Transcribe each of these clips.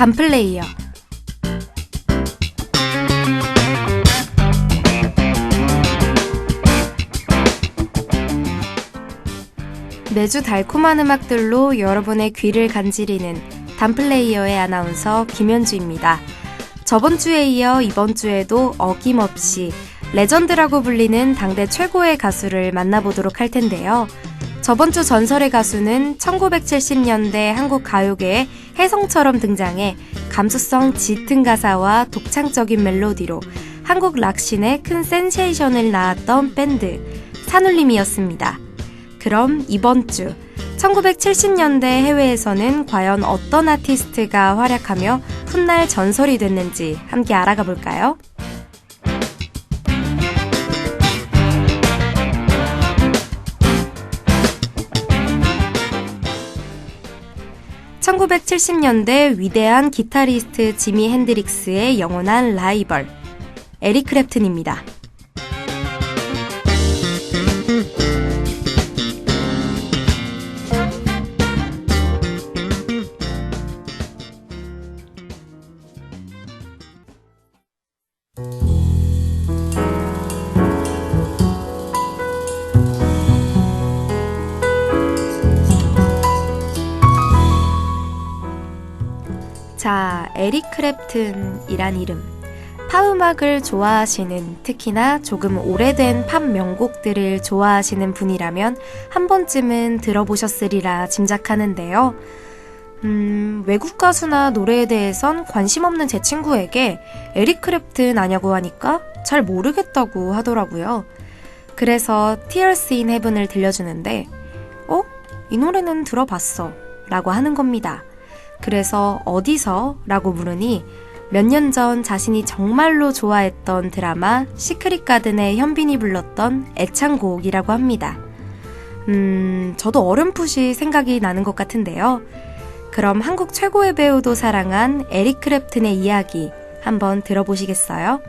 단플레이어 매주 달콤한 음악들로 여러분의 귀를 간지리는 단플레이어의 아나운서 김현주입니다. 저번 주에 이어 이번 주에도 어김없이 레전드라고 불리는 당대 최고의 가수를 만나보도록 할 텐데요. 저번 주 전설의 가수는 1970년대 한국 가요계에 혜성처럼 등장해 감수성 짙은 가사와 독창적인 멜로디로 한국 락신의 큰 센세이션을 낳았던 밴드 산울림이었습니다. 그럼 이번 주 1970년대 해외에서는 과연 어떤 아티스트가 활약하며 훗날 전설이 됐는지 함께 알아가 볼까요? 1970년대 위대한 기타리스트 지미 핸드릭스의 영원한 라이벌 에릭 크랩튼입니다. 에릭 크랩튼이란 이름. 팝 음악을 좋아하시는 특히나 조금 오래된 팝 명곡들을 좋아하시는 분이라면 한 번쯤은 들어보셨으리라 짐작하는데요. 음, 외국 가수나 노래에 대해선 관심 없는 제 친구에게 에릭 크랩튼 아냐고 하니까 잘 모르겠다고 하더라고요. 그래서 Tears in Heaven을 들려주는데, 어? 이 노래는 들어봤어. 라고 하는 겁니다. 그래서 어디서? 라고 물으니 몇 년 전 자신이 정말로 좋아했던 드라마 시크릿 가든의 현빈이 불렀던 애창곡이라고 합니다. 음, 저도 어렴풋이 생각이 나는 것 같은데요. 그럼 한국 최고의 배우도 사랑한 에릭 크랩튼의 이야기 한번 들어보시겠어요?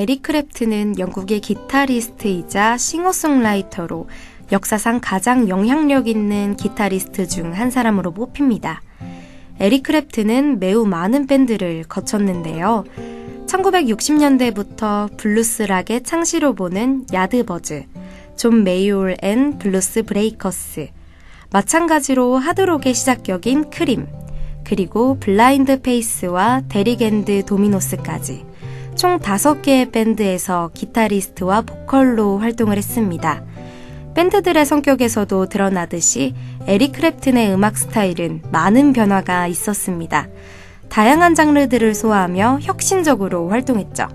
에릭 크랩트는 영국의 기타리스트이자 싱어송라이터로 역사상 가장 영향력 있는 기타리스트 중 한 사람으로 뽑힙니다. 에릭 크랩트는 매우 많은 밴드를 거쳤는데요. 1960년대부터 블루스 락의 창시로 보는 야드버즈, 존 메이올 앤 블루스 브레이커스, 마찬가지로 하드록의 시작격인 크림, 그리고 블라인드 페이스와 데리겐드 도미노스까지 총 5개의 밴드에서 기타리스트와 보컬로 활동을 했습니다. 밴드들의 성격에서도 드러나듯이 에릭 크랩튼의 음악 스타일은 많은 변화가 있었습니다. 다양한 장르들을 소화하며 혁신적으로 활동했죠.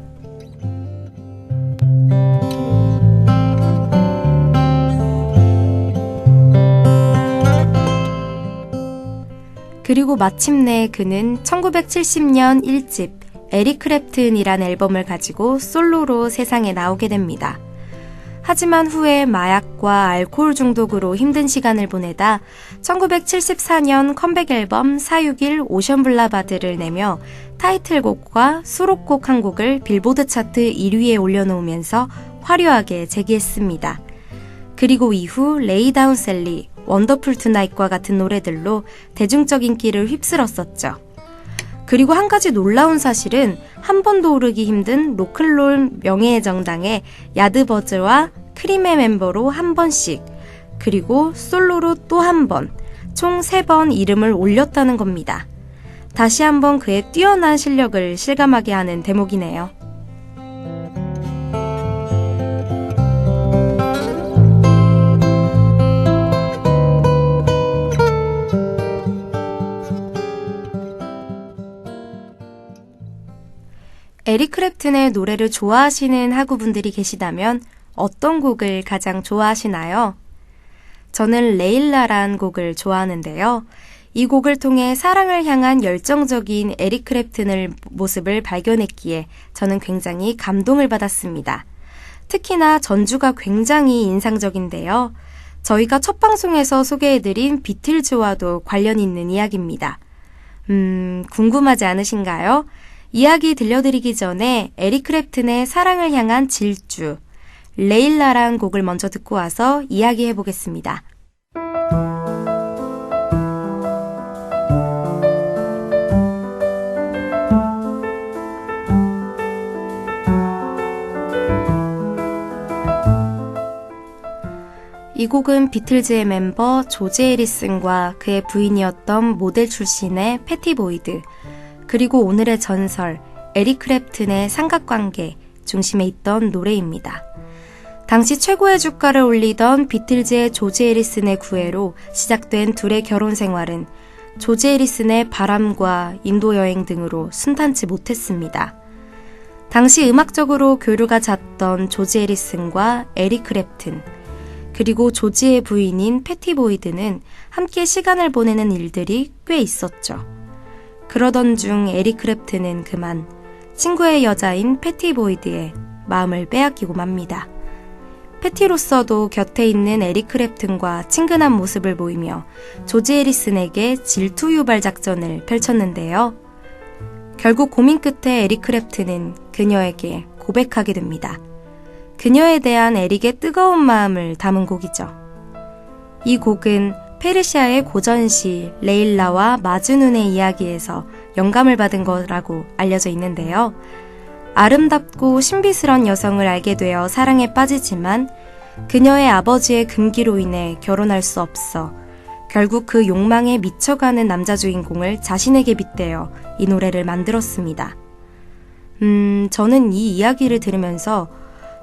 그리고 마침내 그는 1970년 1집 에릭 크랩튼이란 앨범을 가지고 솔로로 세상에 나오게 됩니다. 하지만 후에 마약과 알코올 중독으로 힘든 시간을 보내다 1974년 컴백 앨범 461 오션 블라바드를 내며 타이틀곡과 수록곡 한 곡을 빌보드 차트 1위에 올려놓으면서 화려하게 재기했습니다. 그리고 이후 레이다운 셀리, 원더풀 투나잇과 같은 노래들로 대중적 인기를 휩쓸었었죠. 그리고 한 가지 놀라운 사실은 한 번도 오르기 힘든 로클롤 명예의 정당에 야드버즈와 크림의 멤버로 한 번씩, 그리고 솔로로 또 한 번, 총 세 번 이름을 올렸다는 겁니다. 다시 한번 그의 뛰어난 실력을 실감하게 하는 대목이네요. 에릭 크랩튼의 노래를 좋아하시는 학우분들이 계시다면 어떤 곡을 가장 좋아하시나요? 저는 레일라란 곡을 좋아하는데요. 이 곡을 통해 사랑을 향한 열정적인 에릭 크랩튼의 모습을 발견했기에 저는 굉장히 감동을 받았습니다. 특히나 전주가 굉장히 인상적인데요. 저희가 첫 방송에서 소개해드린 비틀즈와도 관련 있는 이야기입니다. 음, 궁금하지 않으신가요? 이야기 들려드리기 전에 에릭 크랩튼의 사랑을 향한 질주, 레일라란 곡을 먼저 듣고 와서 이야기해 보겠습니다. 이 곡은 비틀즈의 멤버 조지 에리슨과 그의 부인이었던 모델 출신의 패티 보이드, 그리고 오늘의 전설 에릭 크랩튼의 삼각관계 중심에 있던 노래입니다. 당시 최고의 주가를 올리던 비틀즈의 조지 에리슨의 구애로 시작된 둘의 결혼 생활은 조지 에리슨의 바람과 인도 여행 등으로 순탄치 못했습니다. 당시 음악적으로 교류가 잦던 조지 에리슨과 에릭 크랩튼, 그리고 조지의 부인인 패티 보이드는 함께 시간을 보내는 일들이 꽤 있었죠. 그러던 중 에릭 크랩트는 그만 친구의 여자인 패티 보이드의 마음을 빼앗기고 맙니다. 패티로서도 곁에 있는 에릭 크랩튼과 친근한 모습을 보이며 조지 에리슨에게 질투 유발 작전을 펼쳤는데요. 결국 고민 끝에 에릭 크랩튼은 그녀에게 고백하게 됩니다. 그녀에 대한 에릭의 뜨거운 마음을 담은 곡이죠. 이 곡은 페르시아의 고전시 레일라와 마즈눈의 이야기에서 영감을 받은 거라고 알려져 있는데요. 아름답고 신비스런 여성을 알게 되어 사랑에 빠지지만 그녀의 아버지의 금기로 인해 결혼할 수 없어 결국 그 욕망에 미쳐가는 남자 주인공을 자신에게 빗대어 이 노래를 만들었습니다. 음, 저는 이 이야기를 들으면서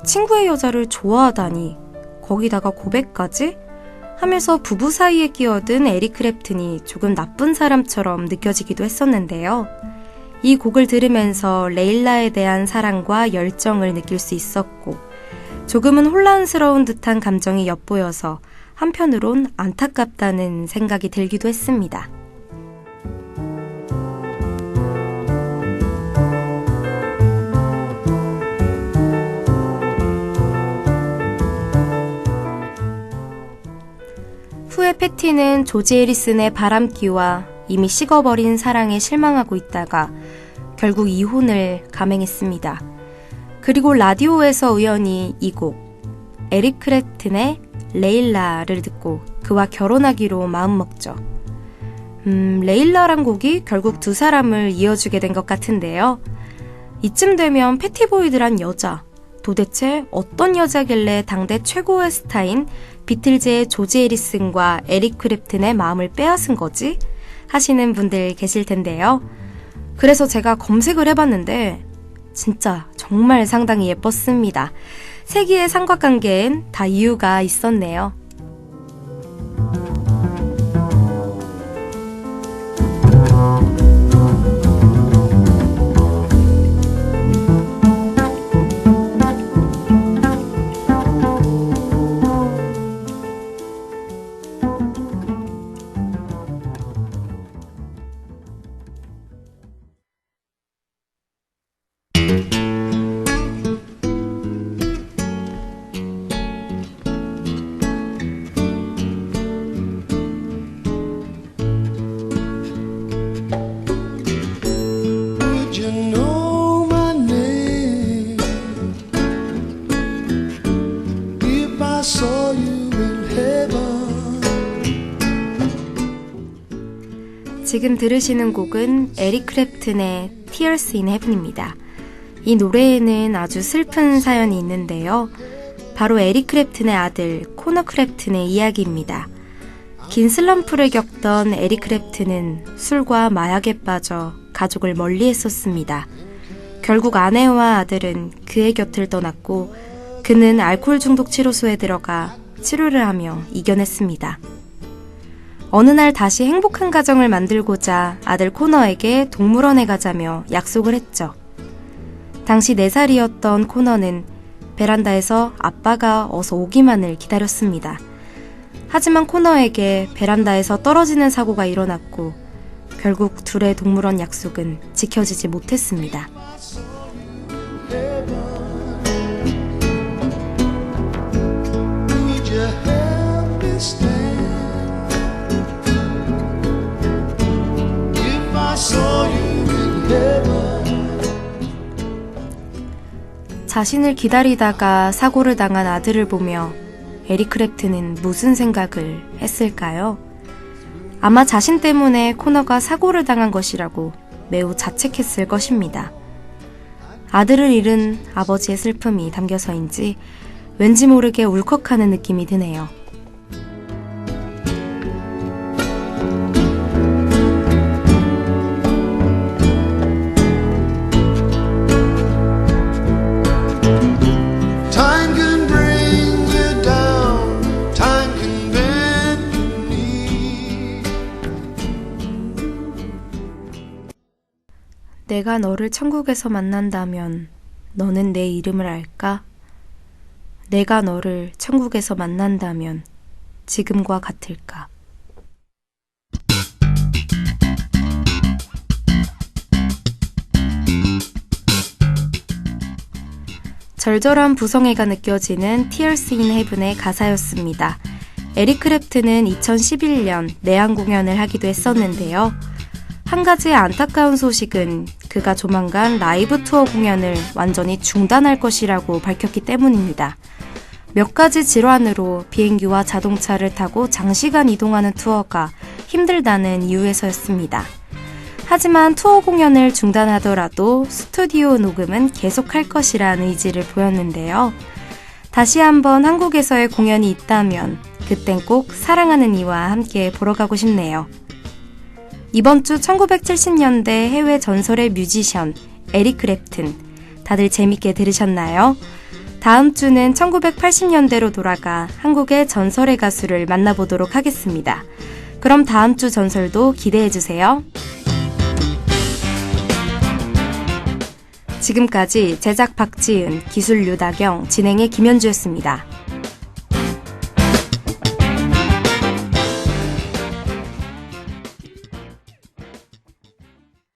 친구의 여자를 좋아하다니, 거기다가 고백까지? 하면서 부부 사이에 끼어든 에릭 크랩튼이 조금 나쁜 사람처럼 느껴지기도 했었는데요. 이 곡을 들으면서 레일라에 대한 사랑과 열정을 느낄 수 있었고, 조금은 혼란스러운 듯한 감정이 엿보여서 한편으론 안타깝다는 생각이 들기도 했습니다. 후에 패티는 조지 에리슨의 바람기와 이미 식어버린 사랑에 실망하고 있다가 결국 이혼을 감행했습니다. 그리고 라디오에서 우연히 이 곡, 에릭 크랩튼의 레일라를 듣고 그와 결혼하기로 마음먹죠. 음, 레일라란 곡이 결국 두 사람을 이어주게 된 것 같은데요. 이쯤 되면 패티보이드란 여자, 도대체 어떤 여자길래 당대 최고의 스타인 비틀즈의 조지 에리슨과 에릭 크랩튼의 마음을 빼앗은 거지? 하시는 분들 계실 텐데요. 그래서 제가 검색을 해봤는데 진짜 정말 상당히 예뻤습니다. 세기의 삼각관계엔 다 이유가 있었네요. 지금 들으시는 곡은 에릭 크랩튼의 Tears in Heaven입니다. 이 노래에는 아주 슬픈 사연이 있는데요. 바로 에릭 크랩튼의 아들 코너 크랩튼의 이야기입니다. 긴 슬럼프를 겪던 에릭 크랩튼은 술과 마약에 빠져 가족을 멀리 했었습니다. 결국 아내와 아들은 그의 곁을 떠났고 그는 알코올 중독 치료소에 들어가 치료를 하며 이겨냈습니다. 어느 날 다시 행복한 가정을 만들고자 아들 코너에게 동물원에 가자며 약속을 했죠. 당시 4살이었던 코너는 베란다에서 아빠가 어서 오기만을 기다렸습니다. 하지만 코너에게 베란다에서 떨어지는 사고가 일어났고 결국 둘의 동물원 약속은 지켜지지 못했습니다. 자신을 기다리다가 사고를 당한 아들을 보며 에릭 크랩트는 무슨 생각을 했을까요? 아마 자신 때문에 코너가 사고를 당한 것이라고 매우 자책했을 것입니다. 아들을 잃은 아버지의 슬픔이 담겨서인지 왠지 모르게 울컥하는 느낌이 드네요. 내가 너를 천국에서 만난다면 너는 내 이름을 알까? 내가 너를 천국에서 만난다면 지금과 같을까? 절절한 부성애가 느껴지는 Tears in Heaven의 가사였습니다. 에릭 크랩트는 2011년 내한 공연을 하기도 했었는데요. 한 가지 안타까운 소식은 그가 조만간 라이브 투어 공연을 완전히 중단할 것이라고 밝혔기 때문입니다. 몇 가지 질환으로 비행기와 자동차를 타고 장시간 이동하는 투어가 힘들다는 이유에서였습니다. 하지만 투어 공연을 중단하더라도 스튜디오 녹음은 계속할 것이라는 의지를 보였는데요. 다시 한번 한국에서의 공연이 있다면 그땐 꼭 사랑하는 이와 함께 보러 가고 싶네요. 이번 주 1970년대 해외 전설의 뮤지션 에릭 크랩튼 다들 재밌게 들으셨나요? 다음 주는 1980년대로 돌아가 한국의 전설의 가수를 만나보도록 하겠습니다. 그럼 다음 주 전설도 기대해 주세요. 지금까지 제작 박지은, 기술 유다경, 진행의 김현주였습니다.